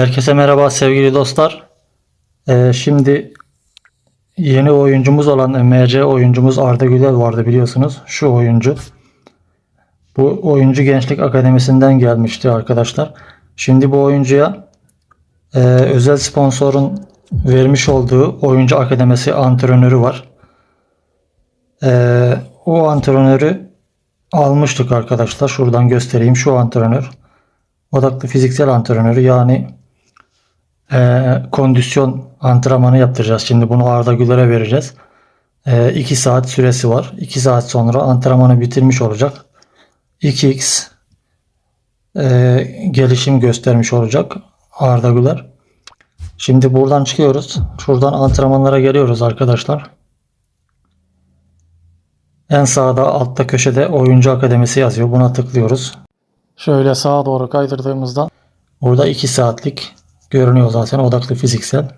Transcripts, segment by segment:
Herkese merhaba sevgili dostlar. Ee, şimdi yeni oyuncumuz olan MC oyuncumuz Arda Güler vardı biliyorsunuz. Şu oyuncu. Bu oyuncu Gençlik Akademisi'nden gelmişti arkadaşlar. Şimdi bu oyuncuya e, özel sponsorun vermiş olduğu oyuncu akademisi antrenörü var. E, o antrenörü almıştık arkadaşlar. Şuradan göstereyim. Şu antrenör. Odaklı fiziksel antrenörü yani e, kondisyon antrenmanı yaptıracağız. Şimdi bunu Arda Güler'e vereceğiz. 2 saat süresi var. 2 saat sonra antrenmanı bitirmiş olacak. 2x e, gelişim göstermiş olacak Arda Güler. Şimdi buradan çıkıyoruz. Şuradan antrenmanlara geliyoruz arkadaşlar. En sağda altta köşede oyuncu akademisi yazıyor. Buna tıklıyoruz. Şöyle sağa doğru kaydırdığımızda burada 2 saatlik görünüyor zaten odaklı fiziksel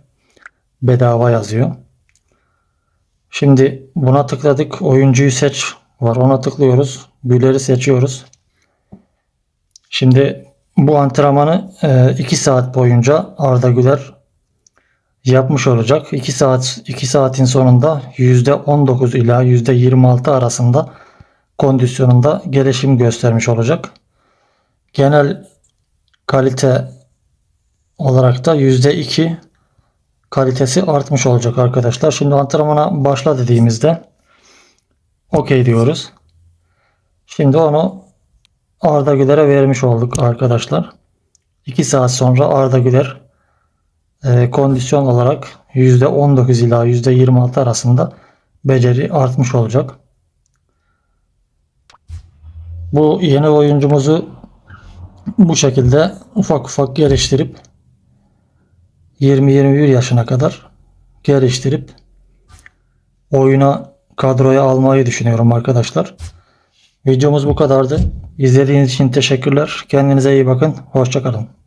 bedava yazıyor. Şimdi buna tıkladık. Oyuncuyu seç var. Ona tıklıyoruz. Güler'i seçiyoruz. Şimdi bu antrenmanı 2 saat boyunca Arda Güler yapmış olacak. 2 saat 2 saatin sonunda %19 ila %26 arasında kondisyonunda gelişim göstermiş olacak. Genel kalite olarak da %2 kalitesi artmış olacak arkadaşlar. Şimdi antrenmana başla dediğimizde okey diyoruz. Şimdi onu Arda Güler'e vermiş olduk arkadaşlar. 2 saat sonra Arda Güler e, kondisyon olarak %19 ila %26 arasında beceri artmış olacak. Bu yeni oyuncumuzu bu şekilde ufak ufak geliştirip 20-21 yaşına kadar geliştirip oyuna kadroya almayı düşünüyorum arkadaşlar. Videomuz bu kadardı. İzlediğiniz için teşekkürler. Kendinize iyi bakın. Hoşçakalın.